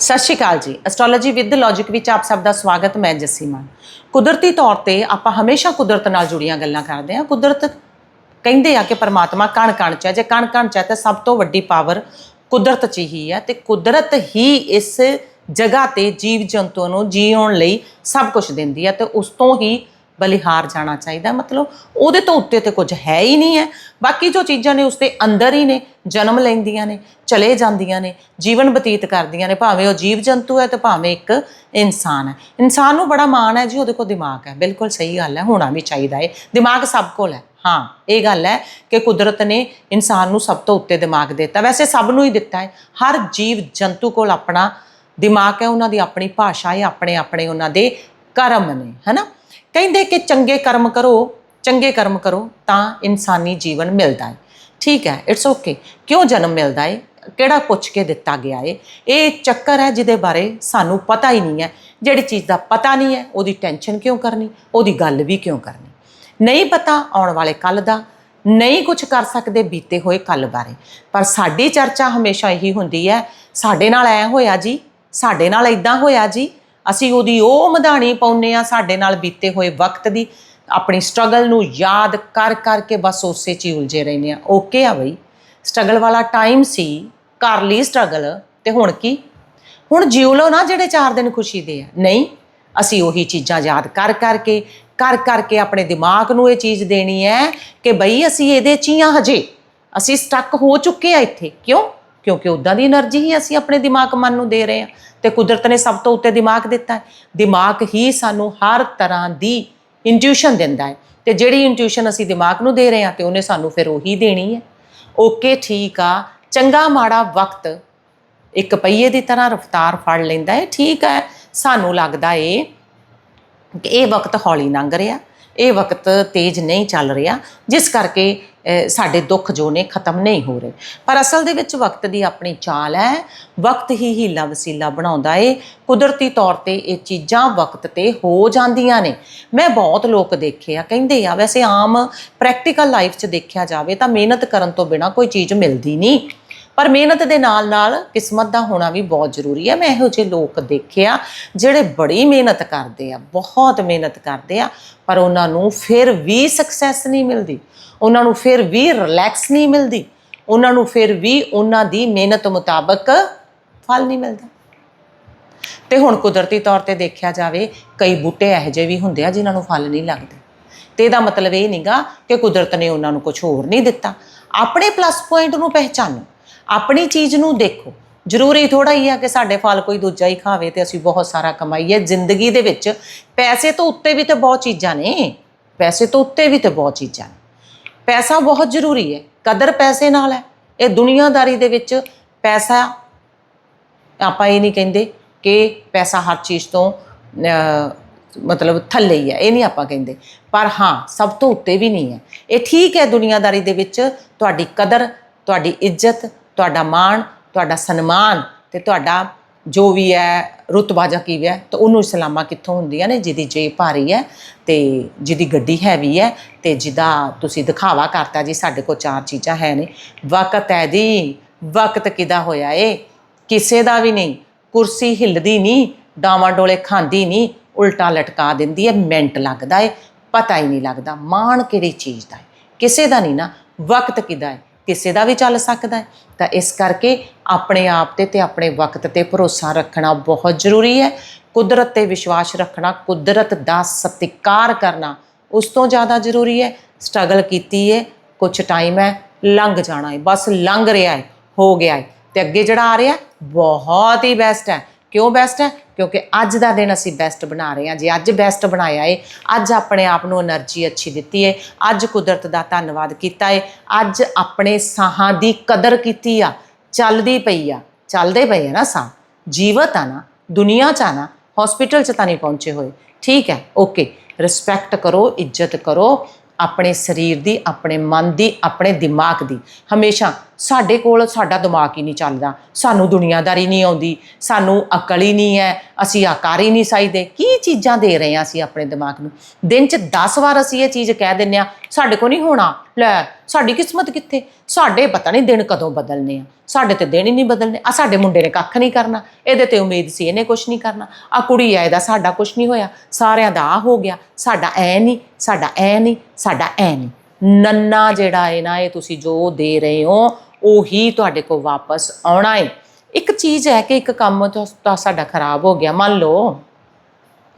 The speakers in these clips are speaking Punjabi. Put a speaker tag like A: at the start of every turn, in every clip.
A: ਸਤਿ ਸ਼੍ਰੀ ਅਕਾਲ ਜੀ। ਐਸਟ੍ਰੋਲੋਜੀ ਵਿਦ ਲੌਜੀਕ ਵਿੱਚ ਆਪ ਸਭ ਦਾ ਸਵਾਗਤ, ਮੈਂ ਜੱਸੀ ਮਾਨ ਕੁਦਰਤੀ ਤੌਰ ਤੇ ਆਪਾਂ ਹਮੇਸ਼ਾ ਕੁਦਰਤ ਨਾਲ ਜੁੜੀਆਂ ਗੱਲਾਂ ਕਰਦੇ ਹਾਂ। ਕੁਦਰਤ ਕਹਿੰਦੇ ਆ ਕਿ ਪਰਮਾਤਮਾ ਕਣ ਕਣ ਚ ਹੈ। ਜੇ ਕਣ ਕਣ ਚ ਹੈ ਤਾਂ ਸਭ ਤੋਂ ਵੱਡੀ ਪਾਵਰ ਕੁਦਰਤ ਚ ਹੀ ਹੈ। ਤੇ ਕੁਦਰਤ ਹੀ ਇਸ ਜਗ੍ਹਾ ਤੇ ਜੀਵ ਜੰਤੂਆਂ ਨੂੰ ਜੀਉਣ ਲਈ ਸਭ ਕੁਝ ਦਿੰਦੀ ਹੈ। ਤੇ ਉਸ ਤੋਂ ਹੀ ਬਲਿਹਾਰ ਜਾਣਾ ਚਾਹੀਦਾ। ਮਤਲਬ ਉਹਦੇ ਤੋਂ ਉੱਤੇ ਤੇ ਕੁਝ ਹੈ ਹੀ ਨਹੀਂ ਹੈ। ਬਾਕੀ ਜੋ ਚੀਜ਼ਾਂ ਨੇ ਉਸ ਦੇ ਅੰਦਰ ਹੀ ਨੇ। ਜਨਮ ਲੈਂਦੀਆਂ ਨੇ, ਚਲੇ ਜਾਂਦੀਆਂ ਨੇ, ਜੀਵਨ ਬਤੀਤ ਕਰਦੀਆਂ ਨੇ, ਭਾਵੇਂ ਉਹ ਜੀਵ ਜੰਤੂ ਹੈ ਤੇ ਭਾਵੇਂ ਇੱਕ ਇਨਸਾਨ ਹੈ। ਇਨਸਾਨ ਨੂੰ ਬੜਾ ਮਾਣ ਹੈ ਜੀ, ਉਹਦੇ ਕੋਲ ਦਿਮਾਗ ਹੈ। ਬਿਲਕੁਲ ਸਹੀ ਗੱਲ ਹੈ, ਹੋਣਾ ਵੀ ਚਾਹੀਦਾ ਹੈ। ਦਿਮਾਗ ਸਭ ਕੋਲ ਹੈ। ਹਾਂ, ਇਹ ਗੱਲ ਹੈ ਕਿ ਕੁਦਰਤ ਨੇ ਇਨਸਾਨ ਨੂੰ ਸਭ ਤੋਂ ਉੱਤੇ ਦਿਮਾਗ ਦਿੱਤਾ। ਵੈਸੇ ਸਭ ਨੂੰ ਹੀ ਦਿੱਤਾ ਹੈ। ਹਰ ਜੀਵ ਜੰਤੂ ਕੋਲ ਆਪਣਾ ਦਿਮਾਗ ਹੈ, ਉਹਨਾਂ ਦੀ ਆਪਣੀ ਭਾਸ਼ਾ ਹੈ, ਆਪਣੇ ਆਪਣੇ ਉਹਨਾਂ ਦੇ ਕਰਮ ਨੇ, ਹਨਾ? ਕਹਿੰਦੇ ਕਿ ਚੰਗੇ ਕਰਮ ਕਰੋ, ਚੰਗੇ ਕਰਮ ਕਰੋ ਤਾਂ ਇਨਸਾਨੀ ਜੀਵਨ ਮਿਲਦਾ ਹੈ। ਠੀਕ ਹੈ ਇਟਸ ਓਕੇ ਕਿਉਂ ਜਨਮ ਮਿਲਦਾ ਹੈ ਕਿਹੜਾ ਪੁੱਛ ਕੇ ਦਿੱਤਾ ਗਿਆ ਹੈ ਇਹ ਚੱਕਰ ਹੈ ਜਿਹਦੇ ਬਾਰੇ ਸਾਨੂੰ ਪਤਾ ਹੀ ਨਹੀਂ ਹੈ। ਜਿਹੜੀ ਚੀਜ਼ ਦਾ ਪਤਾ ਨਹੀਂ ਹੈ, ਉਹਦੀ ਟੈਨਸ਼ਨ ਕਿਉਂ ਕਰਨੀ? ਉਹਦੀ ਗੱਲ ਵੀ ਕਿਉਂ ਕਰਨੀ? ਨਹੀਂ ਪਤਾ ਆਉਣ ਵਾਲੇ ਕੱਲ ਦਾ, ਨਹੀਂ ਕੁਝ ਕਰ ਸਕਦੇ ਬੀਤੇ ਹੋਏ ਕੱਲ ਬਾਰੇ। ਪਰ ਸਾਡੀ ਚਰਚਾ ਹਮੇਸ਼ਾ ਇਹੀ ਹੁੰਦੀ ਹੈ, ਸਾਡੇ ਨਾਲ ਐ ਹੋਇਆ ਜੀ, ਸਾਡੇ ਨਾਲ ਇਦਾਂ ਹੋਇਆ ਜੀ, ਅਸੀਂ ਉਹਦੀ ਉਹ ਮਧਾਣੀ ਪਾਉਨੇ ਆ ਸਾਡੇ ਨਾਲ ਬੀਤੇ ਹੋਏ ਵਕਤ ਦੀ। ਆਪਣੀ ਸਟਰਗਲ ਨੂੰ ਯਾਦ ਕਰ ਕਰਕੇ ਬਸ ਉਸੇ 'ਚ ਹੀ ਉਲਝੇ ਰਹਿੰਦੇ ਆ। ਓਕੇ ਆ ਬਈ। ਸਟਰਗਲ ਵਾਲਾ ਟਾਈਮ ਸੀ ਕਰ ਲਈ ਸਟਰਗਲ, ਤੇ ਹੁਣ ਕੀ? ਹੁਣ ਜਿਉ ਲਓ ਨਾ ਜਿਹੜੇ ਚਾਰ ਦਿਨ ਖੁਸ਼ੀ ਦੇ ਆ। ਨਹੀਂ, ਅਸੀਂ ਉਹੀ ਚੀਜ਼ਾਂ ਯਾਦ ਕਰ ਕਰਕੇ, ਕਰ ਕਰ ਕਰਕੇ ਆਪਣੇ ਦਿਮਾਗ ਨੂੰ ਇਹ ਚੀਜ਼ ਦੇਣੀ ਹੈ ਕਿ ਬਈ ਅਸੀਂ ਇਹਦੇ 'ਚ ਹੀ ਆ ਹਜੇ। ਅਸੀਂ ਸਟਕ ਹੋ ਚੁੱਕੇ ਆ ਇੱਥੇ। ਕਿਉਂ? ਕਿਉਂਕਿ ਉਦਾਂ ਦੀ એનર્ਜੀ ਹੀ ਅਸੀਂ ਆਪਣੇ ਦਿਮਾਗ ਮਨ ਨੂੰ ਦੇ ਰਹੇ ਆ। ਤੇ ਕੁਦਰਤ ਨੇ ਸਭ ਤੋਂ ਉੱਤੇ ਦਿਮਾਗ ਦਿੱਤਾ। ਹੈ ਦਿਮਾਗ ਹੀ ਸਾਨੂੰ ਹਰ ਤਰ੍ਹਾਂ ਦੀ ਇੰਟਿਊਸ਼ਨ ਦਿੰਦਾ ਹੈ। ਤੇ ਜਿਹੜੀ ਇੰਟਿਊਸ਼ਨ ਅਸੀਂ ਦਿਮਾਗ ਨੂੰ ਦੇ ਰਹੇ ਹਾਂ ਤੇ ਉਹਨੇ ਸਾਨੂੰ ਫਿਰ ਉਹੀ ਦੇਣੀ ਹੈ। ਓਕੇ, ਠੀਕ ਆ। ਚੰਗਾ, ਮਾੜਾ ਵਕਤ ਇੱਕ ਪਹੀਏ ਦੀ ਤਰ੍ਹਾਂ ਰਫ਼ਤਾਰ ਫੜ ਲੈਂਦਾ ਹੈ। ਠੀਕ ਹੈ, ਸਾਨੂੰ ਲੱਗਦਾ ਏ ਕਿ ਇਹ ਵਕਤ ਹੌਲੀ ਲੰਘ ਰਿਹਾ, ਇਹ ਵਕਤ ਤੇਜ਼ ਨਹੀਂ ਚੱਲ ਰਿਹਾ। ਜਿਸ ਕਰਕੇ ਸਾਡੇ ਦੁੱਖ ਜੋ ਨੇ ਖਤਮ ਨਹੀਂ ਹੋ ਰਹੇ। ਪਰ ਅਸਲ ਦੇ ਵਿੱਚ ਵਕਤ ਦੀ ਆਪਣੀ ਚਾਲ ਹੈ, ਵਕਤ ਹੀ ਹੀਲਾ ਵਸੀਲਾ ਬਣਾਉਂਦਾ ਏ। ਕੁਦਰਤੀ ਤੌਰ ਤੇ ਇਹ ਚੀਜ਼ਾਂ ਵਕਤ ਤੇ ਹੋ ਜਾਂਦੀਆਂ ਨੇ। ਮੈਂ ਬਹੁਤ ਲੋਕ ਦੇਖੇ ਆ, ਕਹਿੰਦੇ ਆ, ਵੈਸੇ ਆਮ ਪ੍ਰੈਕਟੀਕਲ ਲਾਈਫ 'ਚ ਦੇਖਿਆ ਜਾਵੇ ਤਾਂ ਮਿਹਨਤ ਕਰਨ ਤੋਂ ਬਿਨਾ ਕੋਈ ਚੀਜ਼ ਮਿਲਦੀ ਨਹੀਂ। ਪਰ ਮਿਹਨਤ ਦੇ ਨਾਲ ਨਾਲ ਕਿਸਮਤ ਦਾ ਹੋਣਾ ਵੀ ਬਹੁਤ ਜ਼ਰੂਰੀ ਹੈ। ਮੈਂ ਇਹੋ ਜਿਹੇ ਲੋਕ ਦੇਖਿਆ ਜਿਹੜੇ ਬੜੀ ਮਿਹਨਤ ਕਰਦੇ ਆ, ਬਹੁਤ ਮਿਹਨਤ ਕਰਦੇ ਆ, ਪਰ ਉਹਨਾਂ ਨੂੰ ਫਿਰ ਵੀ ਸਕਸੈਸ ਨਹੀਂ ਮਿਲਦੀ। ਉਹਨਾਂ ਨੂੰ ਫਿਰ ਵੀ ਰਿਲੈਕਸ ਨਹੀਂ ਮਿਲਦੀ। ਉਹਨਾਂ ਨੂੰ ਫਿਰ ਵੀ ਉਹਨਾਂ ਦੀ ਮਿਹਨਤ ਮੁਤਾਬਕ ਫਲ ਨਹੀਂ ਮਿਲਦਾ। ਤੇ ਹੁਣ ਕੁਦਰਤੀ ਤੌਰ ਤੇ ਦੇਖਿਆ ਜਾਵੇ, ਕਈ ਬੂਟੇ ਇਹੋ ਜਿਹੇ ਵੀ ਹੁੰਦੇ ਆ ਜਿਨ੍ਹਾਂ ਨੂੰ ਫਲ ਨਹੀਂ ਲੱਗਦੇ। ਤੇ ਇਹਦਾ ਮਤਲਬ ਇਹ ਨਹੀਂਗਾ ਕਿ ਕੁਦਰਤ ਨੇ ਉਹਨਾਂ ਨੂੰ ਕੁਝ ਹੋਰ ਨਹੀਂ ਦਿੱਤਾ। ਆਪਣੇ ਪਲੱਸ ਪੁਆਇੰਟ ਨੂੰ ਪਹਿਚਾਨੋ। ਆਪਣੀ ਚੀਜ਼ ਨੂੰ ਦੇਖੋ। ਜ਼ਰੂਰੀ ਥੋੜਾ ਹੀ ਆ ਕਿ ਸਾਡੇ ਫਲ ਕੋਈ ਦੂਜਾ ਹੀ ਖਾਵੇ ਤੇ ਅਸੀਂ ਬਹੁਤ ਸਾਰਾ ਕਮਾਈਏ। ਜ਼ਿੰਦਗੀ ਦੇ ਵਿੱਚ ਪੈਸੇ ਤੋਂ ਉੱਤੇ ਵੀ ਤੇ ਬਹੁਤ ਚੀਜ਼ਾਂ ਨੇ। ਪੈਸੇ ਤੋਂ ਉੱਤੇ ਵੀ ਤੇ ਬਹੁਤ ਚੀਜ਼ਾਂ ਨੇ। ਪੈਸਾ ਬਹੁਤ ਜ਼ਰੂਰੀ ਹੈ। ਕਦਰ ਪੈਸੇ ਨਾਲ ਹੈ। ਇਹ ਦੁਨੀਆਦਾਰੀ ਦੇ ਵਿੱਚ ਪੈਸਾ ਆਪਾਂ ਇਹ ਨਹੀਂ ਕਹਿੰਦੇ ਕਿ ਪੈਸਾ ਹਰ ਚੀਜ਼ ਤੋਂ ਮਤਲਬ ਥੱਲੇ ਹੀ ਹੈ। ਇਹ ਨਹੀਂ ਆਪਾਂ ਕਹਿੰਦੇ। ਪਰ ਹਾਂ, ਸਭ ਤੋਂ ਉੱਤੇ ਵੀ ਨਹੀਂ ਹੈ। ਇਹ ਠੀਕ ਹੈ ਦੁਨੀਆਦਾਰੀ ਦੇ ਵਿੱਚ ਤੁਹਾਡੀ ਕਦਰ, ਤੁਹਾਡੀ ਇੱਜ਼ਤ ਤੁਹਾਡਾ ਮਾਣ, ਤੁਹਾਡਾ ਸਨਮਾਨ ਤੇ ਤੁਹਾਡਾ ਜੋ ਵੀ ਹੈ ਰੁਤਬਾ ਜਾਂ ਕੀ ਵੀ ਹੈ, ਤਾਂ ਉਹਨੂੰ ਸਲਾਮਾ ਕਿੱਥੋਂ ਹੁੰਦੀਆਂ ਨੇ? ਜਿਹਦੀ ਜੇ ਭਾਰੀ ਹੈ ਤੇ ਜਿਹਦੀ ਗੱਡੀ ਹੈਵੀ ਹੈ ਤੇ ਜਿਹਦਾ ਤੁਸੀਂ ਦਿਖਾਵਾ ਕਰਤਾ ਜੀ, ਸਾਡੇ ਕੋਲ ਚਾਰ ਚੀਜ਼ਾਂ ਹੈ ਨੇ। ਵਕਤ ਹੈ ਜੀ, ਵਕਤ ਕਿਦਾ ਹੋਇਆ ਏ? ਕਿਸੇ ਦਾ ਵੀ ਨਹੀਂ। ਕੁਰਸੀ ਹਿੱਲਦੀ ਨਹੀਂ, ਡਾਵਾਂ ਡੋਲੇ ਖਾਂਦੀ ਨਹੀਂ, ਉਲਟਾ ਲਟਕਾ ਦਿੰਦੀ ਹੈ, ਮਿੰਟ ਲੱਗਦਾ ਏ, ਪਤਾ ਹੀ ਨਹੀਂ ਲੱਗਦਾ, ਮਾਣ ਕਿਹੜੀ ਚੀਜ਼ ਦਾ ਹੈ ਕਿਸੇ ਦਾ ਨਹੀਂ ਨਾ, ਵਕਤ ਕਿਦਾ ਹੈ ਕਿਸੇ ਦਾ ਵੀ ਚੱਲ ਸਕਦਾ ਹੈ। ਤਾਂ ਇਸ ਕਰਕੇ ਆਪਣੇ ਆਪ ਤੇ ਤੇ ਆਪਣੇ ਵਕਤ ਤੇ ਭਰੋਸਾ ਰੱਖਣਾ ਬਹੁਤ ਜ਼ਰੂਰੀ ਹੈ। ਕੁਦਰਤ ਤੇ ਵਿਸ਼ਵਾਸ ਰੱਖਣਾ, ਕੁਦਰਤ ਦਾ ਸਤਿਕਾਰ ਕਰਨਾ ਉਸ ਤੋਂ ਜ਼ਿਆਦਾ ਜ਼ਰੂਰੀ ਹੈ। ਸਟਰਗਲ ਕੀਤੀ ਹੈ ਕੁਝ ਟਾਈਮ ਹੈ, ਲੰਘ ਜਾਣਾ ਹੈ ਬਸ ਲੰਘ ਰਿਹਾ ਹੈ ਹੋ ਗਿਆ ਹੈ ਤੇ ਅੱਗੇ ਜਿਹੜਾ ਆ ਰਿਹਾ, ਬਹੁਤ ਹੀ ਬੈਸਟ ਹੈ। ਕਿਉਂ ਬੈਸਟ ਹੈ? ਕਿਉਂਕਿ ਅੱਜ ਦਾ ਦਿਨ ਅਸੀਂ ਬੈਸਟ ਬਣਾ ਰਹੇ ਹਾਂ। ਜੇ ਅੱਜ ਬੈਸਟ ਬਣਾਇਆ ਏ, ਅੱਜ ਆਪਣੇ ਆਪ ਨੂੰ એનર્ਜੀ ਅੱਛੀ ਦਿੱਤੀ ਏ, ਅੱਜ ਕੁਦਰਤ ਦਾ ਧੰਨਵਾਦ ਕੀਤਾ ਏ, ਅੱਜ ਆਪਣੇ ਸਾਹਾਂ ਦੀ ਕਦਰ ਕੀਤੀ ਆ, ਚੱਲਦੀ ਪਈ ਆ, ਚੱਲਦੇ ਪਏ ਆ ਨਾ ਸਾਹ। ਜੀਵਤ ਆ ਨਾ, ਦੁਨੀਆ ਚ ਆ ਨਾ ਹਸਪੀਟਲ ਚ ਤਾਂ ਨਹੀਂ ਪਹੁੰਚੇ ਹੋਏ। ਠੀਕ ਹੈ ਓਕੇ ਰਿਸਪੈਕਟ ਕਰੋ, ਇੱਜ਼ਤ ਕਰੋ, ਆਪਣੇ ਸਰੀਰ ਦੀ, ਆਪਣੇ ਮਨ ਦੀ, ਆਪਣੇ ਦਿਮਾਗ ਦੀ। ਹਮੇਸ਼ਾ ਸਾਡੇ ਕੋਲ ਸਾਡਾ ਦਿਮਾਗ ਹੀ ਨਹੀਂ ਚੱਲਦਾ। ਸਾਨੂੰ ਦੁਨੀਆਦਾਰੀ ਨਹੀਂ ਆਉਂਦੀ। ਸਾਨੂੰ ਅਕਲ ਹੀ ਨਹੀਂ ਹੈ। ਅਸੀਂ ਆਕਾਰ ਹੀ ਨਹੀਂ ਸਾਈਦੇ। ਕੀ ਚੀਜ਼ਾਂ ਦੇ ਰਹੇ ਹਾਂ ਅਸੀਂ ਆਪਣੇ ਦਿਮਾਗ ਨੂੰ? ਦਿਨ 'ਚ 10 ਵਾਰ ਅਸੀਂ ਇਹ ਚੀਜ਼ ਕਹਿ ਦਿੰਨੇ ਆ ਸਾਡੇ ਕੋ ਨਹੀਂ ਹੋਣਾ। ਲੈ, ਸਾਡੀ ਕਿਸਮਤ ਕਿੱਥੇ? ਸਾਡੇ ਪਤਾ ਨਹੀਂ ਦਿਨ ਕਦੋਂ ਬਦਲਨੇ ਆ। ਸਾਡੇ ਤੇ ਦਿਨ ਹੀ ਨਹੀਂ ਬਦਲਨੇ। ਆ ਸਾਡੇ ਮੁੰਡੇ ਨੇ ਕੱਖ ਨਹੀਂ ਕਰਨਾ। ਇਹਦੇ ਤੇ ਉਮੀਦ ਸੀ ਇਹਨੇ ਕੁਝ ਨਹੀਂ ਕਰਨਾ। ਆ ਕੁੜੀ ਆ, ਇਹਦਾ ਸਾਡਾ ਕੁਝ ਨਹੀਂ ਹੋਇਆ। ਸਾਰਿਆਂ ਦਾ ਆ ਹੋ ਗਿਆ। ਸਾਡਾ ਐ ਨਹੀਂ, ਸਾਡਾ ਐ ਨਹੀਂ, ਸਾਡਾ ਐ ਨਹੀਂ। ਨੰਨਾ ਜਿਹੜਾ ਹੈ ਨਾ, ਇਹ ਤੁਸੀਂ ਜੋ ਦੇ ਰਹੇ ਹੋ ਉਹੀ ਤੁਹਾਡੇ ਕੋਲ ਵਾਪਸ ਆਉਣਾ ਹੈ ਇੱਕ ਚੀਜ਼ ਹੈ ਕਿ ਇੱਕ ਕੰਮ ਤਾਂ ਸਾਡਾ ਖਰਾਬ ਹੋ ਗਿਆ। ਮੰਨ ਲਓ,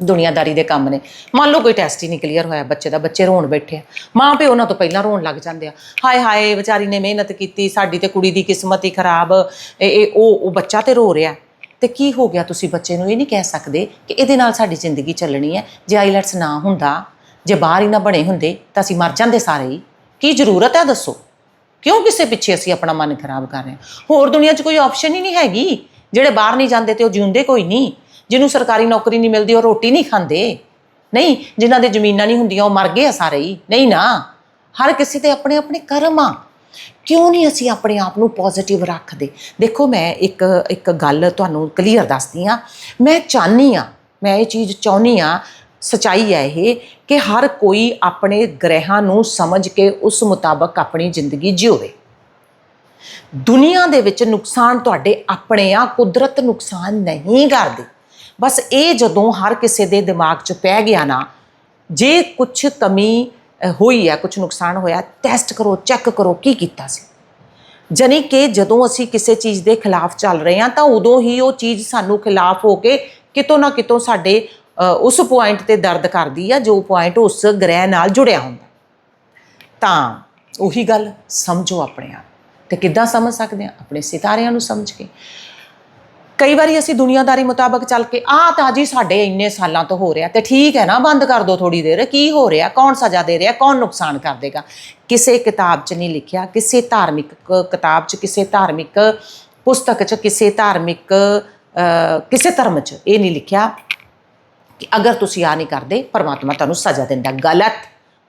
A: ਦੁਨੀਆਦਾਰੀ ਦੇ ਕੰਮ ਨੇ। ਮੰਨ ਲਓ ਕੋਈ ਟੈਸਟ ਹੀ ਨਹੀਂ ਕਲੀਅਰ ਹੋਇਆ, ਬੱਚੇ ਦਾ ਬੱਚੇ ਰੋਣ ਬੈਠੇ ਆ। ਮਾਂ ਪਿਓ ਉਹਨਾਂ ਤੋਂ ਪਹਿਲਾਂ ਰੋਣ ਲੱਗ ਜਾਂਦੇ ਆ। ਹਾਏ ਹਾਏ, ਵਿਚਾਰੀ ਨੇ ਮਿਹਨਤ ਕੀਤੀ, ਸਾਡੀ ਤੇ ਕੁੜੀ ਦੀ ਕਿਸਮਤ ਹੀ ਖਰਾਬ। ਇਹ ਉਹ ਉਹ ਬੱਚਾ ਤੇ ਰੋ ਰਿਹਾ। ਤੇ ਕੀ ਹੋ ਗਿਆ ਤੁਸੀਂ ਬੱਚੇ ਨੂੰ ਇਹ ਨਹੀਂ ਕਹਿ ਸਕਦੇ ਕਿ ਇਹਦੇ ਨਾਲ ਸਾਡੀ ਜ਼ਿੰਦਗੀ ਚੱਲਣੀ ਹੈ? ਜੇ ਆਈਲੈਟਸ ਨਾ ਹੁੰਦਾ, ਜੇ ਬਾਹਰ ਹੀ ਨਾ ਬਣੇ ਹੁੰਦੇ, ਤਾਂ ਅਸੀਂ ਮਰ ਜਾਂਦੇ ਸਾਰੇ ਹੀ। ਕੀ ਜ਼ਰੂਰਤ ਹੈ ਦੱਸੋ? ਕਿਉਂ ਕਿਸੇ ਪਿੱਛੇ ਅਸੀਂ ਆਪਣਾ ਮਨ ਖਰਾਬ ਕਰ ਰਹੇ ਹਾਂ? ਹੋਰ ਦੁਨੀਆ 'ਚ ਕੋਈ ਆਪਸ਼ਨ ਹੀ ਨਹੀਂ ਹੈਗੀ। ਜਿਹੜੇ ਬਾਹਰ ਨਹੀਂ ਜਾਂਦੇ ਤੇ ਉਹ ਜਿਉਂਦੇ ਕੋਈ ਨਹੀਂ। ਜਿਹਨੂੰ ਸਰਕਾਰੀ ਨੌਕਰੀ ਨਹੀਂ ਮਿਲਦੀ, ਉਹ ਰੋਟੀ ਨਹੀਂ ਖਾਂਦੇ। ਨਹੀਂ ਜਿਨ੍ਹਾਂ ਦੇ ਜ਼ਮੀਨਾਂ ਨਹੀਂ ਹੁੰਦੀਆਂ, ਉਹ ਮਰ ਗਏ ਆ ਸਾਰੇ ਹੀ। ਨਹੀਂ ਨਾ। ਹਰ ਕਿਸੇ ਦੇ ਆਪਣੇ ਆਪਣੇ ਕਰਮ ਆ। ਕਿਉਂ ਨਹੀਂ ਅਸੀਂ ਆਪਣੇ ਆਪ ਨੂੰ ਪੋਜ਼ਿਟਿਵ ਰੱਖਦੇ? ਦੇਖੋ, ਮੈਂ ਇੱਕ ਇੱਕ ਗੱਲ ਤੁਹਾਨੂੰ ਕਲੀਅਰ ਦੱਸਦੀ ਆ ਮੈਂ ਚਾਹਨੀ ਆ ਮੈਂ ਇਹ ਚੀਜ਼ ਚਾਹੁੰਦੀ ਆ ਸਚਾਈ ਹੈ ਇਹ ਕਿ ਹਰ ਕੋਈ ਆਪਣੇ ਗ੍ਰਹਿਾਂ ਨੂੰ ਸਮਝ ਕੇ ਉਸ ਮੁਤਾਬਕ ਆਪਣੀ ਜ਼ਿੰਦਗੀ ਜਿਉਵੇ ਦੁਨੀਆ ਦੇ ਵਿੱਚ ਨੁਕਸਾਨ ਤੁਹਾਡੇ ਆਪਣੇ ਆ, ਕੁਦਰਤ ਨੁਕਸਾਨ ਨਹੀਂ ਕਰਦੀ। ਬਸ ਇਹ ਜਦੋਂ ਹਰ ਕਿਸੇ ਦੇ ਦਿਮਾਗ 'ਚ ਪੈ ਗਿਆ ਨਾ, ਜੇ ਕੁਝ ਕਮੀ ਹੋਈ ਹੈ ਕੁਝ ਨੁਕਸਾਨ ਹੋਇਆ ਟੈਸਟ ਕਰੋ ਚੈੱਕ ਕਰੋ, ਕੀ ਕੀਤਾ ਸੀ? ਜਾਣੀ ਕਿ ਜਦੋਂ ਅਸੀਂ ਕਿਸੇ ਚੀਜ਼ ਦੇ ਖਿਲਾਫ ਚੱਲ ਰਹੇ ਹਾਂ, ਤਾਂ ਉਦੋਂ ਹੀ ਉਹ ਚੀਜ਼ ਸਾਨੂੰ ਖਿਲਾਫ ਹੋ ਕੇ ਕਿਤੋਂ ਨਾ ਕਿਤੋਂ ਸਾਡੇ ਉਸ ਪੁਆਇੰਟ ਤੇ ਦਰਦ ਕਰਦੀ ਆ, ਜੋ ਪੁਆਇੰਟ ਉਸ ਗ੍ਰਹਿ ਨਾਲ ਜੁੜਿਆ ਹੁੰਦਾ। ਤਾਂ ਉਹੀ ਗੱਲ ਸਮਝੋ ਆਪਣੇ ਆਪ। ਤੇ ਕਿੱਦਾਂ ਸਮਝ ਸਕਦੇ ਆ? ਆਪਣੇ ਸਿਤਾਰਿਆਂ ਨੂੰ ਸਮਝ ਕੇ। ਕਈ ਵਾਰੀ ਅਸੀਂ ਦੁਨੀਆਦਾਰੀ ਮੁਤਾਬਕ ਚੱਲ ਕੇ, ਆਹ ਤਾਂ ਜੀ ਸਾਡੇ ਇੰਨੇ ਸਾਲਾਂ ਤੋਂ ਹੋ ਰਿਹਾ। ਤੇ ਠੀਕ ਹੈ ਨਾ, ਬੰਦ ਕਰ ਦਿਓ ਥੋੜੀ ਦੇਰ। ਕੀ ਹੋ ਰਿਹਾ? ਕੌਣ ਸਜ਼ਾ ਦੇ ਰਿਹਾ? ਕੌਣ ਨੁਕਸਾਨ ਕਰ ਦੇਗਾ? ਕਿਸੇ ਕਿਤਾਬ 'ਚ ਨਹੀਂ ਲਿਖਿਆ, ਕਿਸੇ ਧਾਰਮਿਕ ਕਿਤਾਬ 'ਚ, ਕਿਸੇ ਧਾਰਮਿਕ ਪੁਸਤਕ 'ਚ, ਕਿਸੇ ਧਾਰਮਿਕ ਕਿਸੇ ਧਰਮ 'ਚ ਇਹ ਨਹੀਂ ਲਿਖਿਆ। ਕਿ ਅਗਰ ਤੁਸੀਂ ਆ ਨਹੀਂ ਕਰਦੇ, ਪਰਮਾਤਮਾ ਤੁਹਾਨੂੰ ਸਜ਼ਾ ਦਿੰਦਾ। ਗਲਤ।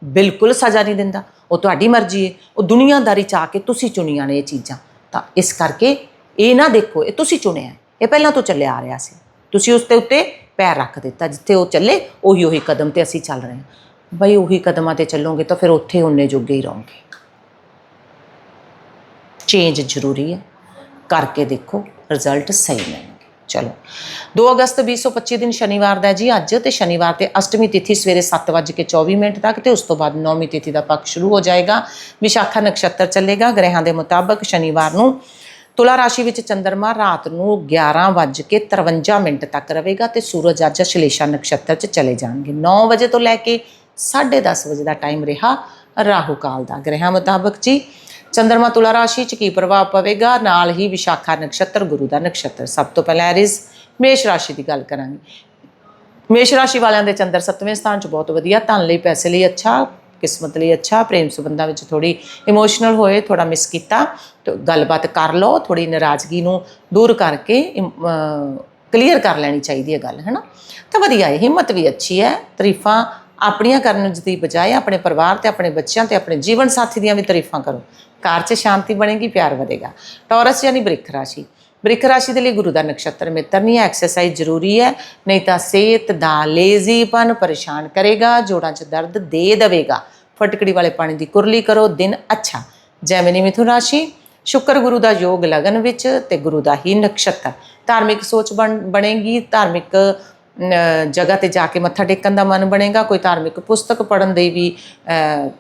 A: ਬਿਲਕੁਲ ਸਜ਼ਾ ਨਹੀਂ ਦਿੰਦਾ। ਉਹ ਤੁਹਾਡੀ ਮਰਜ਼ੀ ਹੈ ਉਹ ਦੁਨੀਆਦਾਰੀ ਚ ਆ ਕੇ ਤੁਸੀਂ ਚੁਣੀਆਂ ਨੇ ਇਹ ਚੀਜ਼ਾਂ। ਤਾਂ ਇਸ ਕਰਕੇ ਇਹ ਨਾ ਦੇਖੋ, ਇਹ ਤੁਸੀਂ ਚੁਣਿਆ ਇਹ ਪਹਿਲਾਂ ਤੋਂ ਚੱਲਿਆ ਆ ਰਿਹਾ ਸੀ। ਤੁਸੀਂ ਉਸ ਤੇ ਉੱਤੇ ਪੈਰ ਰੱਖ ਦਿੱਤਾ। ਜਿੱਥੇ ਉਹ ਚੱਲੇ, ਉਹੀ ਉਹੀ ਕਦਮ ਤੇ ਅਸੀਂ ਚੱਲ ਰਹੇ ਹਾਂ। ਬਈ ਉਹੀ ਕਦਮਾਂ ਤੇ ਚੱਲੋਗੇ ਤਾਂ ਫਿਰ ਉੱਥੇ ਉਹਨੇ ਜੋਗੇ ਹੀ ਰਹੋਗੇ। ਚੇਂਜ ਜ਼ਰੂਰੀ ਹੈ। ਕਰਕੇ ਦੇਖੋ, ਰਿਜ਼ਲਟ ਸਹੀ ਮਿਲਣਗੇ ਚਲੋ। 2 ਅਗਸਤ 2025 ਦਿਨ ਸ਼ਨੀਵਾਰ ਦਾ ਜੀ ਅੱਜ ਤੇ ਸ਼ਨੀਵਾਰ ਤੇ ਅਸ਼ਟਮੀ ਤਿਥੀ ਸਵੇਰੇ 7:24 ਮਿੰਟ ਤੱਕ ਤੇ ਉਸ ਤੋਂ ਬਾਅਦ ਨੌਵੀਂ ਤਿਥੀ ਦਾ ਪੱਖ ਸ਼ੁਰੂ ਹੋ ਜਾਏਗਾ। ਵਿਸ਼ਾਖਾ ਨਕਸ਼ਤਰ ਚੱਲੇਗਾ। ਗ੍ਰਹਿਾਂ ਦੇ ਮੁਤਾਬਕ ਸ਼ਨੀਵਾਰ ਨੂੰ ਤੁਲਾ ਰਾਸ਼ੀ ਵਿੱਚ ਚੰਦਰਮਾ ਰਾਤ ਨੂੰ 11:53 ਮਿੰਟ ਤੱਕ ਰਹੇਗਾ ਤੇ ਸੂਰਜ ਅੱਜ ਸ਼ਲੇਸ਼ਾ ਨਕਸ਼ਤਰ 'ਚ ਚਲੇ ਜਾਣਗੇ। 9 ਵਜੇ ਤੋਂ ਲੈ ਕੇ 10:30 ਵਜੇ ਦਾ ਟਾਈਮ ਰਿਹਾ ਰਾਹੂ ਕਾਲ ਦਾ। ਗ੍ਰਹਿਾਂ ਮੁਤਾਬਕ ਜੀ ਚੰ드ਰਮਾ ਤੁਲਾ ਰਾਸ਼ੀ 'ਚ ਕੀ ਪ੍ਰਭਾਵ ਪਵੇਗਾ? ਨਾਲ ਹੀ ਵਿਸ਼ਾਖਾ ਨਕਸ਼ਤਰ, ਗੁਰੂ ਦਾ ਨਕਸ਼ਤਰ। ਸਭ ਤੋਂ ਪਹਿਲਾਂ ਐਰਿਸ, ਮੇਸ਼ ਰਾਸ਼ੀ ਦੀ ਗੱਲ ਕਰਾਂਗੇ। ਮੇਸ਼ ਰਾਸ਼ੀ ਵਾਲਿਆਂ ਦੇ ਚੰਦਰ ਸੱਤਵੇਂ ਸਥਾਨ 'ਚ ਬਹੁਤ ਵਧੀਆ। ਧਨ ਲਈ, ਪੈਸੇ ਲਈ ਅੱਛਾ, ਕਿਸਮਤ ਲਈ ਅੱਛਾ, ਪ੍ਰੇਮ ਸੰਬੰਧਾਂ ਵਿੱਚ ਥੋੜੀ ਇਮੋਸ਼ਨਲ ਹੋਏ ਥੋੜਾ ਮਿਸ ਕੀਤਾ। ਤੇ ਗੱਲਬਾਤ ਕਰ ਲਓ ਥੋੜੀ ਨਾਰਾਜ਼ਗੀ ਨੂੰ ਦੂਰ ਕਰਕੇ ਕਲੀਅਰ ਕਰ ਲੈਣੀ ਚਾਹੀਦੀ ਹੈ ਗੱਲ, ਹੈਨਾ? ਤਾਂ ਵਧੀਆ ਹੈ ਹਿੰਮਤ ਵੀ ਅੱਛੀ ਹੈ। ਤਾਰੀਫਾਂ ਆਪਣੀਆਂ ਕਰਨ ਦੀ ਬਜਾਏ ਆਪਣੇ ਪਰਿਵਾਰ ਤੇ, ਆਪਣੇ ਬੱਚਿਆਂ ਤੇ, ਆਪਣੇ ਜੀਵਨ ਸਾਥੀ ਦੀਆਂ ਵੀ ਤਾਰੀਫਾਂ ਕਰੋ। ਘਰ 'ਚ ਸ਼ਾਂਤੀ ਬਣੇਗੀ, ਪਿਆਰ ਵਧੇਗਾ। ਟੌਰਸ ਯਾਨੀ ਬ੍ਰਿਖ ਰਾਸ਼ੀ। ਬ੍ਰਿਖ ਰਾਸ਼ੀ ਦੇ ਲਈ ਗੁਰੂ ਦਾ ਨਕਸ਼ਤਰ ਮਿੱਤਰ ਨਹੀਂ ਹੈ, ਐਕਸਰਸਾਈਜ਼ ਜ਼ਰੂਰੀ ਹੈ, ਨਹੀਂ ਤਾਂ ਸਿਹਤ ਦਾ ਲੇਜ਼ੀਪਨ ਪਰੇਸ਼ਾਨ ਕਰੇਗਾ, ਜੋੜਾਂ 'ਚ ਦਰਦ ਦੇ ਦੇਵੇਗਾ। ਫਟਕੜੀ ਵਾਲੇ ਪਾਣੀ ਦੀ ਕੁਰਲੀ ਕਰੋ, ਦਿਨ ਅੱਛਾ। ਜੈਮਿਨੀ ਮਿਥੁਨ ਰਾਸ਼ੀ। ਸ਼ੁਕਰ ਗੁਰੂ ਦਾ ਯੋਗ ਲਗਨ ਵਿੱਚ ਤੇ ਗੁਰੂ ਦਾ ਹੀ ਨਕਸ਼ਤਰ। ਧਾਰਮਿਕ ਸੋਚ ਬਣ- ਬਣੇਗੀ, ਧਾਰਮਿਕ ਜਗ੍ਹਾ ਤੇ ਜਾ ਕੇ ਮੱਥਾ ਟੇਕਣ ਦਾ ਮਨ ਬਣੇਗਾ, ਕੋਈ ਧਾਰਮਿਕ ਪੁਸਤਕ ਪੜ੍ਹਨ ਦੇ ਵੀ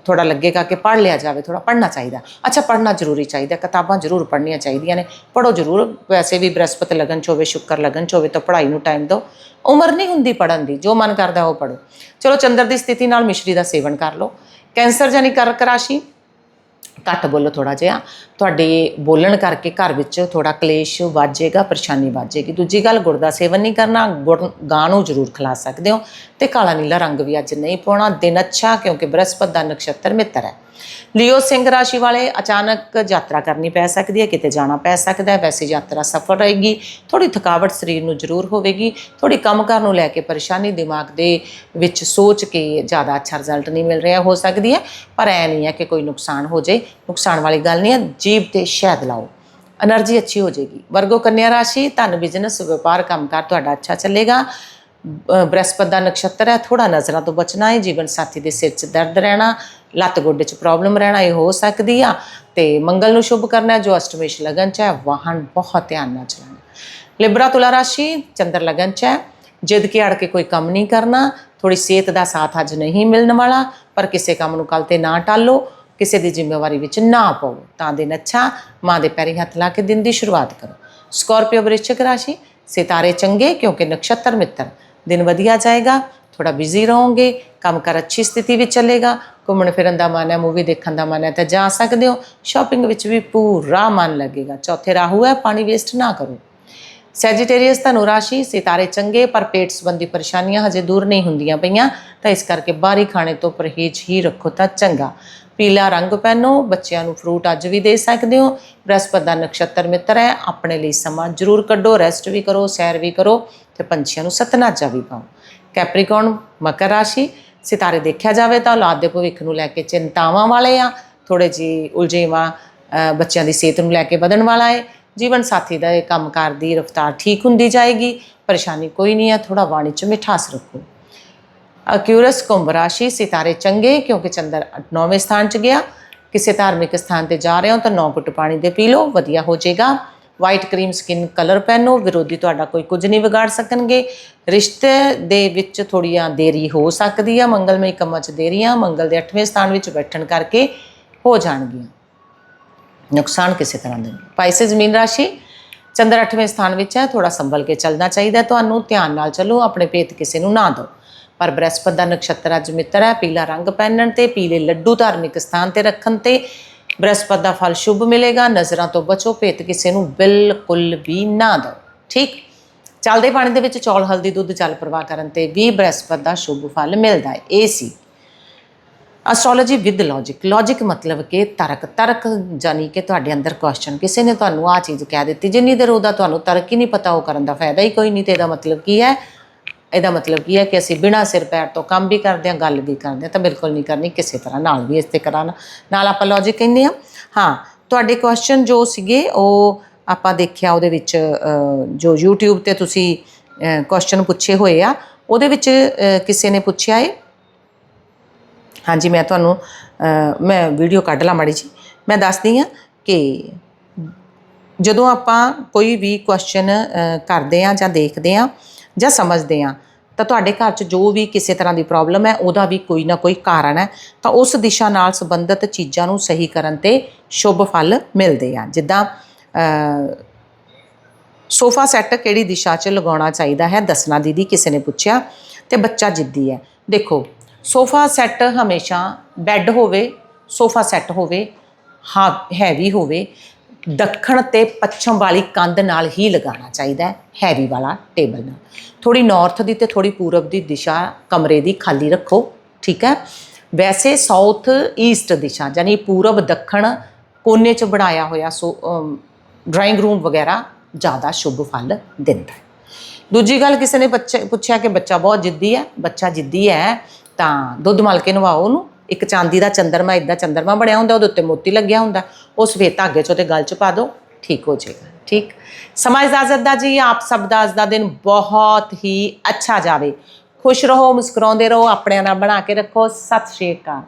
A: ਥੋੜਾ ਲੱਗੇਗਾ ਕਿ ਪੜ੍ਹ ਲਿਆ ਜਾਵੇ ਥੋੜਾ ਪੜ੍ਹਨਾ ਚਾਹੀਦਾ। ਅੱਛਾ, ਪੜ੍ਹਨਾ ਜ਼ਰੂਰੀ ਚਾਹੀਦਾ, ਕਿਤਾਬਾਂ ਜ਼ਰੂਰ ਪੜ੍ਹਨੀਆਂ ਚਾਹੀਦੀਆਂ ਨੇ। ਪੜ੍ਹੋ ਜ਼ਰੂਰ, ਵੈਸੇ ਵੀ ਬ੍ਰਹਸਪਤ ਲਗਨ ਚ ਹੋਵੇ, ਸ਼ੁੱਕਰ ਲਗਨ ਚ ਹੋਵੇ ਤਾਂ ਪੜ੍ਹਾਈ ਨੂੰ ਟਾਈਮ ਦਿਓ। ਉਮਰ ਨਹੀਂ ਹੁੰਦੀ ਪੜ੍ਹਨ ਦੀ, ਜੋ ਮਨ ਕਰਦਾ ਉਹ ਪੜ੍ਹੋ। ਚਲੋ, ਚੰਦਰ ਦੀ ਸਥਿਤੀ ਨਾਲ ਮਿਸ਼ਰੀ ਦਾ ਸੇਵਨ ਕਰ ਲਓ। ਕੈਂਸਰ ਜਾਨੀ ਕਰਕ ਰਾਸ਼ੀ ਘੱਟ ਬੋਲੋ ਥੋੜਾ ਜਿਹਾ, ਤੁਹਾਡੇ ਬੋਲਣ ਕਰਕੇ ਘਰ ਵਿੱਚ ਥੋੜਾ ਕਲੇਸ਼ ਵਾਜੇਗਾ, ਪਰੇਸ਼ਾਨੀ ਵਾਜੇਗੀ। ਦੂਜੀ ਗੱਲ, ਗੁੜ ਦਾ ਸੇਵਨ ਨਹੀਂ ਕਰਨਾ, ਗੁੜ ਗਾਂ ਨੂੰ ਜ਼ਰੂਰ ਖਿਲਾ ਸਕਦੇ ਹੋ ਤੇ ਕਾਲਾ ਨੀਲਾ ਰੰਗ ਵੀ ਅੱਜ ਨਹੀਂ ਪਾਉਣਾ, ਦਿਨ ਅੱਛਾ ਕਿਉਂਕਿ ਬ੍ਰਹਸਪਤ ਦਾ ਨਕਸ਼ਤਰ ਮਿੱਤਰ ਹੈ। ਲਿਓ ਸਿੰਘ ਰਾਸ਼ੀ ਵਾਲੇ ਅਚਾਨਕ ਯਾਤਰਾ ਕਰਨੀ ਪੈ ਸਕਦੀ ਹੈ, ਕਿਤੇ ਜਾਣਾ ਪੈ ਸਕਦਾ ਹੈ। ਵੈਸੇ ਯਾਤਰਾ ਸਫਲ ਰਹੇਗੀ। ਥੋੜੀ ਥਕਾਵਟ ਸਰੀਰ ਨੂੰ ਜ਼ਰੂਰ ਹੋਵੇਗੀ। ਥੋੜੀ ਕੰਮਕਾਰ ਨੂੰ ਲੈ ਕੇ ਪਰੇਸ਼ਾਨੀ ਦਿਮਾਗ ਦੇ ਵਿੱਚ ਸੋਚ ਕੇ ਜ਼ਿਆਦਾ ਅੱਛਾ ਰਿਜ਼ਲਟ ਨਹੀਂ ਮਿਲ ਰਿਹਾ, ਹੋ ਸਕਦੀ ਹੈ। ਪਰ ਐ ਨਹੀਂ ਹੈ ਕਿ ਕੋਈ ਨੁਕਸਾਨ ਹੋ ਜਾਏ। ਨੁਕਸਾਨ ਵਾਲੀ ਗੱਲ ਨਹੀਂ ਹੈ। ਜੀਬ ਤੇ ਸ਼ਹਿਦ ਲਾਓ। એનર્ਜੀ ਅੱਛੀ ਹੋ ਜਾਏਗੀ। ਵਰਗੋ ਕੰਨਿਆ ਰਾਸ਼ੀ, ਧਨ ਬਿਜ਼ਨਸ ਵਪਾਰ, ਕੰਮਕਾਰ ਤੁਹਾਡਾ ਅੱਛਾ ਚੱਲੇਗਾ। ਬ੍ਰਹਸਪਤ ਦਾ ਨਕਸ਼ਤਰ ਹੈ। ਥੋੜਾ ਨਜ਼ਰਾਂ ਤੋਂ ਬਚਣਾ ਹੈ। ਜੀਵਨ ਸਾਥੀ ਦੇ ਸਿਰ 'ਚ ਦਰਦ ਰਹਿਣਾ ਲੱਤ ਗੋਡੇ 'ਚ ਪ੍ਰੋਬਲਮ ਰਹਿਣਾ ਇਹ ਹੋ ਸਕਦੀ ਆ। ਤੇ ਮੰਗਲ ਨੂੰ ਸ਼ੁਭ ਕਰਨਾ ਜੋ ਅਸ਼ਟਮੇਸ਼ ਲਗਨ 'ਚ ਹੈ, ਵਾਹਨ ਬਹੁਤ ਧਿਆਨ ਨਾਲ ਚਲਾਉਣਾ। ਲਿਬਰਾ ਤੁਲਾ ਰਾਸ਼ੀ, ਚੰਦਰ ਲਗਨ 'ਚ ਹੈ। ਜਿੱਦ ਕੇ ਅੜ ਕੇ ਕੋਈ ਕੰਮ ਨਹੀਂ ਕਰਨਾ ਥੋੜੀ ਸਿਹਤ ਦਾ ਸਾਥ ਅੱਜ ਨਹੀਂ ਮਿਲਣ ਵਾਲਾ, ਪਰ ਕਿਸੇ ਕੰਮ ਨੂੰ ਕੱਲ ਤੇ ਨਾ ਟਾਲੋ, ਕਿਸੇ ਦੀ ਜ਼ਿੰਮੇਵਾਰੀ ਵਿੱਚ ਨਾ ਪਾਓ। ਤਾਂ ਦਿਨ ਅੱਛਾ, ਮਾਂ ਦੇ ਪੈਰੀ ਹੱਥ ਲਾ ਕੇ ਦਿਨ ਦੀ ਸ਼ੁਰੂਆਤ ਕਰੋ। ਸਕੋਰਪੀਓ ਵ੍ਰਿਸ਼ਚਿਕ ਰਾਸ਼ੀ, ਸਿਤਾਰੇ ਚੰਗੇ ਕਿਉਂਕਿ ਨਕਸ਼ਤਰ ਮਿੱਤਰ। ਦਿਨ ਵਧੀਆ ਜਾਏਗਾ ਥੋੜਾ ਬਿਜ਼ੀ ਰਹੋਗੇ, ਕੰਮ ਕਰ ਅੱਛੀ ਸਥਿਤੀ ਵਿੱਚ ਚੱਲੇਗਾ, ਘੁੰਮਣ ਫਿਰਨ ਦਾ ਮਨ ਹੈ ਮੂਵੀ ਦੇਖਣ ਦਾ ਮਨ ਹੈ, ਤਾਂ ਜਾ ਸਕਦੇ ਹੋ। ਸ਼ਾਪਿੰਗ ਵਿੱਚ ਵੀ ਪੂਰਾ ਮਨ ਲੱਗੇਗਾ। ਚੌਥੇ ਰਾਹੂ ਹੈ, ਪਾਣੀ ਵੇਸਟ ਨਾ ਕਰੋ। ਸੈਜੀਟੇਰੀਅਸ ਧਨੁ ਰਾਸ਼ੀ, ਸਿਤਾਰੇ ਚੰਗੇ, ਪਰ ਪੇਟ ਸੰਬੰਧੀ ਪਰੇਸ਼ਾਨੀਆਂ ਹਜੇ ਦੂਰ ਨਹੀਂ ਹੁੰਦੀਆਂ ਪਈਆਂ, ਤਾਂ ਇਸ ਕਰਕੇ ਬਾਹਰੀ ਖਾਣੇ ਤੋਂ ਪਰਹੇਜ਼ ਹੀ ਰੱਖੋ ਤਾਂ ਚੰਗਾ। ਪੀਲਾ ਰੰਗ ਪਹਿਨੋ, ਬੱਚਿਆਂ ਨੂੰ ਫਰੂਟ ਅੱਜ ਵੀ ਦੇ ਸਕਦੇ ਹੋ। ਬ੍ਰਹਸਪਤ ਦਾ ਨਕਸ਼ਤਰ ਮਿੱਤਰ ਹੈ, ਆਪਣੇ ਲਈ ਸਮਾਂ ਜ਼ਰੂਰ ਕੱਢੋ ਰੈਸਟ ਵੀ ਕਰੋ, ਸੈਰ ਵੀ ਕਰੋ, ਤੇ ਪੰਛੀਆਂ ਨੂੰ ਸਤਨਾਜਾ ਵੀ ਪਾਓ। ਕੈਪਰੀਕੌਨ, ਮਕਰ ਰਾਸ਼ੀ, ਸਿਤਾਰੇ ਦੇਖਿਆ ਜਾਵੇ ਤਾਂ ਔਲਾਦ ਦੇ ਭਵਿੱਖ ਨੂੰ ਲੈ ਕੇ ਚਿੰਤਾਵਾਂ ਵਾਲੇ ਆ ਥੋੜੇ ਜੀ ਉਲਝੇਵਾਂ ਬੱਚਿਆਂ ਦੀ ਸਿਹਤ ਨੂੰ ਲੈ ਕੇ ਵਧਣ ਵਾਲਾ ਹੈ ਜੀਵਨ ਸਾਥੀ ਦਾ ਇਹ ਕੰਮਕਾਰ ਦੀ ਰਫ਼ਤਾਰ ਠੀਕ ਹੁੰਦੀ ਜਾਏਗੀ। ਪਰੇਸ਼ਾਨੀ ਕੋਈ ਨਹੀਂ ਹੈ ਥੋੜਾ ਬਾਣੀ ਚ ਮਿਠਾਸ ਰੱਖੋ। ਅਕਿਊਰਸ ਕੁੰਭ ਰਾਸ਼ੀ, ਸਿਤਾਰੇ ਚੰਗੇ ਕਿਉਂਕਿ ਚੰਦਰ 9ਵੇਂ ਸਥਾਨ 'ਚ ਗਿਆ। ਕਿਸੇ ਧਾਰਮਿਕ ਸਥਾਨ ਤੇ ਜਾ ਰਹੇ ਹੋ ਤਾਂ ਨੌ ਘੁੱਟ ਪਾਣੀ ਦੇ ਪੀ ਲਓ, ਵਧੀਆ ਹੋ ਜਾਏਗਾ। ਵਾਈਟ ਕਰੀਮ ਸਕਿਨ ਕਲਰ ਪਹਿਨੋ, ਵਿਰੋਧੀ ਤੁਹਾਡਾ ਕੋਈ ਕੁਝ ਨਹੀਂ ਵਿਗਾੜ ਸਕਣਗੇ। ਰਿਸ਼ਤੇ ਦੇ ਵਿੱਚ ਥੋੜੀਆਂ ਦੇਰੀ ਹੋ ਸਕਦੀ ਆ, ਮੰਗਲਮਈ ਕੰਮਾਂ 'ਚ ਦੇਰੀਆਂ, ਮੰਗਲ ਦੇ 8ਵੇਂ ਸਥਾਨ ਵਿੱਚ ਬੈਠਣ ਕਰਕੇ ਹੋ ਜਾਣਗੀਆਂ। ਨੁਕਸਾਨ ਕਿਸੇ ਤਰ੍ਹਾਂ ਦੇ ਨਹੀਂ। ਪਾਈਸੇ ਜ਼ਮੀਨ ਰਾਸ਼ੀ, ਚੰਦਰ 8ਵੇਂ ਸਥਾਨ ਵਿੱਚ ਹੈ ਥੋੜਾ ਸੰਭਲ ਕੇ ਚੱਲਣਾ ਚਾਹੀਦਾ ਤੁਹਾਨੂੰ, ਧਿਆਨ ਨਾਲ ਚੱਲੋ, ਆਪਣੇ ਭੇਤ ਕਿਸੇ ਨੂੰ ਨਾ ਦਿਓ। ਪਰ ਬ੍ਰਹਸਪਤ ਦਾ ਨਕਸ਼ਤਰ ਅੱਜ ਮਿੱਤਰ ਹੈ, ਪੀਲਾ ਰੰਗ ਪਹਿਨਣ ਤੇ, ਪੀਲੇ ਲੱਡੂ ਧਾਰਮਿਕ ਸਥਾਨ ਤੇ ਰੱਖਣ ਤੇ ਬ੍ਰਹਸਪਤ ਦਾ ਫਲ ਸ਼ੁਭ ਮਿਲੇਗਾ। ਨਜ਼ਰਾਂ ਤੋਂ ਬਚੋ, ਭੇਤ ਕਿਸੇ ਨੂੰ ਬਿਲਕੁਲ ਵੀ ਨਾ ਦਿਓ। ਠੀਕ? ਚੱਲਦੇ ਪਾਣੀ ਦੇ ਵਿੱਚ ਚੌਲ, ਹਲਦੀ, ਦੁੱਧ, ਜਲ ਪ੍ਰਵਾਹ ਕਰਨ ਤੇ ਵੀ ਬ੍ਰਹਸਪਤ ਦਾ ਸ਼ੁਭ ਫਲ ਮਿਲਦਾ ਹੈ। ਇਹ ਸੀ ਐਸਟ੍ਰੋਲੋਜੀ ਵਿਦ ਲੌਜੀਕ ਲੌਜੀਕ ਮਤਲਬ ਕਿ ਤਰਕ। ਤਰਕ ਜਾਨੀ ਕਿ ਤੁਹਾਡੇ ਅੰਦਰ ਕੁਐਸਚਨ ਕਿਸੇ ਨੇ ਤੁਹਾਨੂੰ ਆ ਚੀਜ਼ ਕਹਿ ਦਿੱਤੀ, ਜਿੰਨੀ ਦੇਰ ਉਹਦਾ ਤੁਹਾਨੂੰ ਤਰਕ ਹੀ ਨਹੀਂ ਪਤਾ, ਉਹ ਕਰਨ ਦਾ ਫਾਇਦਾ ਹੀ ਕੋਈ ਨਹੀਂ ਤੇ ਇਹਦਾ ਮਤਲਬ ਕੀ ਹੈ? ਇਹਦਾ ਮਤਲਬ ਕੀ ਹੈ ਕਿ ਅਸੀਂ ਬਿਨਾਂ ਸਿਰ ਪੈਰ ਤੋਂ ਕੰਮ ਵੀ ਕਰਦੇ ਹਾਂ, ਗੱਲ ਵੀ ਕਰਦੇ ਹਾਂ, ਤਾਂ ਬਿਲਕੁਲ ਨਹੀਂ ਕਰਨੀ, ਕਿਸੇ ਤਰ੍ਹਾਂ ਨਾਲ ਵੀ ਇਸ ਤੇ ਕਰਾਣਾ ਨਾਲ ਆਪਾਂ ਲੌਜੀਕ ਕਹਿੰਦੇ ਹਾਂ। ਹਾਂ, ਤੁਹਾਡੇ ਕੁਐਸਚਨ ਜੋ ਸੀਗੇ, ਉਹ ਆਪਾਂ ਦੇਖਿਆ ਉਹਦੇ ਵਿੱਚ ਜੋ YouTube ਤੇ ਤੁਸੀਂ ਕੁਐਸਚਨ ਪੁੱਛੇ ਹੋਏ ਆ, ਉਹਦੇ ਵਿੱਚ ਕਿਸੇ ਨੇ ਪੁੱਛਿਆ ਏ? ਹਾਂਜੀ, ਮੈਂ ਤੁਹਾਨੂੰ ਮੈਂ ਵੀਡੀਓ ਕੱਢ ਲਾਂ ਮਾੜੀ ਜੀ। ਮੈਂ ਦੱਸਦੀ ਹਾਂ ਕਿ ਜਦੋਂ ਆਪਾਂ ਕੋਈ ਵੀ ਕੁਐਸਚਨ ਕਰਦੇ ਆ ਜਾਂ ਦੇਖਦੇ ਆ ਜਾਂ ਸਮਝਦੇ ਆ ਤਾਂ ਤੁਹਾਡੇ ਘਰ 'ਚ ਜੋ ਵੀ ਕਿਸੇ ਤਰ੍ਹਾਂ ਦੀ ਪ੍ਰੋਬਲਮ ਹੈ, ਉਹਦਾ ਵੀ ਕੋਈ ਨਾ ਕੋਈ ਕਾਰਨ ਹੈ। ਤਾਂ ਉਸ ਦਿਸ਼ਾ ਨਾਲ ਸੰਬੰਧਿਤ ਚੀਜ਼ਾਂ ਨੂੰ ਸਹੀ ਕਰਨ ਤੇ ਸ਼ੁਭ ਫਲ ਮਿਲਦੇ ਆ। ਜਿੱਦਾਂ ਸੋਫਾ ਸੈੱਟ ਕਿਹੜੀ ਦਿਸ਼ਾ 'ਚ ਲਗਾਉਣਾ ਚਾਹੀਦਾ ਹੈ, ਦੱਸਣਾ ਦੀਦੀ ਕਿਸੇ ਨੇ ਪੁੱਛਿਆ? ਤੇ ਬੱਚਾ ਜਿੱਦੀ ਹੈ। ਦੇਖੋ, ਸੋਫਾ ਸੈੱਟ ਹਮੇਸ਼ਾ ਬੈੱਡ ਹੋਵੇ, ਸੋਫਾ ਸੈੱਟ ਹੋਵੇ, ਹਾਂ, ਹੈਵੀ ਹੋਵੇ ਦੱਖਣ ਤੇ ਪੱਛਮ ਵਾਲੀ ਕੰਧ ਨਾਲ ਹੀ ਲਗਾਉਣਾ ਚਾਹੀਦਾ ਹੈ ਹੈਵੀ ਵਾਲਾ ਟੇਬਲ ਨਾਲ। ਥੋੜੀ ਨਾਰਥ ਦੀ ਤੇ ਥੋੜੀ ਪੂਰਬ ਦੀ ਦਿਸ਼ਾ ਕਮਰੇ ਦੀ ਖਾਲੀ ਰੱਖੋ, ਠੀਕ ਹੈ? ਵੈਸੇ ਸਾਊਥ ਈਸਟ ਦਿਸ਼ਾ, ਯਾਨੀ ਪੂਰਬ ਦੱਖਣ ਕੋਨੇ 'ਚ ਬਣਾਇਆ ਹੋਇਆ, ਸੋ ਡਰਾਇੰਗ ਰੂਮ ਵਗੈਰਾ ਜ਼ਿਆਦਾ ਸ਼ੁਭ ਫਲ ਦਿੰਦਾ ਹੈ। ਦੂਜੀ ਗੱਲ ਕਿਸੇ ਨੇ ਬੱਚੇ, ਪੁੱਛਿਆ ਕਿ ਬੱਚਾ ਬਹੁਤ ਜਿੱਦੀ ਹੈ? ਬੱਚਾ ਜਿੱਦੀ ਹੈ, ਤਾਂ ਦੁੱਧ ਮਲ ਕੇ ਨਵਾਓ ਉਹਨੂੰ। ਇੱਕ ਚਾਂਦੀ ਦਾ ਚੰਦਰਮਾ ਇਦਾਂ ਚੰਦਰਮਾ ਬਣਿਆ ਹੁੰਦਾ, ਉਹਦੇ ਉੱਤੇ ਮੋਤੀ ਲੱਗਿਆ ਹੁੰਦਾ। ਉਹ ਸਫੇਦ ਧਾਗੇ 'ਚ ਉਹਦੇ ਗਲ 'ਚ ਪਾ ਦਿਓ ਠੀਕ ਹੋ ਜਾਏਗਾ, ਠੀਕ? ਸਮਾਂ ਇਜਾਜ਼ਤ ਦਾ ਜੀ, ਆਪ ਸਭ ਦਾ ਅੱਜ ਦਾ ਦਿਨ ਬਹੁਤ ਹੀ ਅੱਛਾ ਜਾਵੇ। ਖੁਸ਼ ਰਹੋ, ਮੁਸਕਰਾਉਂਦੇ ਰਹੋ, ਆਪਣਿਆਂ ਨਾਲ ਬਣਾ ਕੇ ਰੱਖੋ। ਸਤਿ ਸ਼੍ਰੀ ਅਕਾਲ।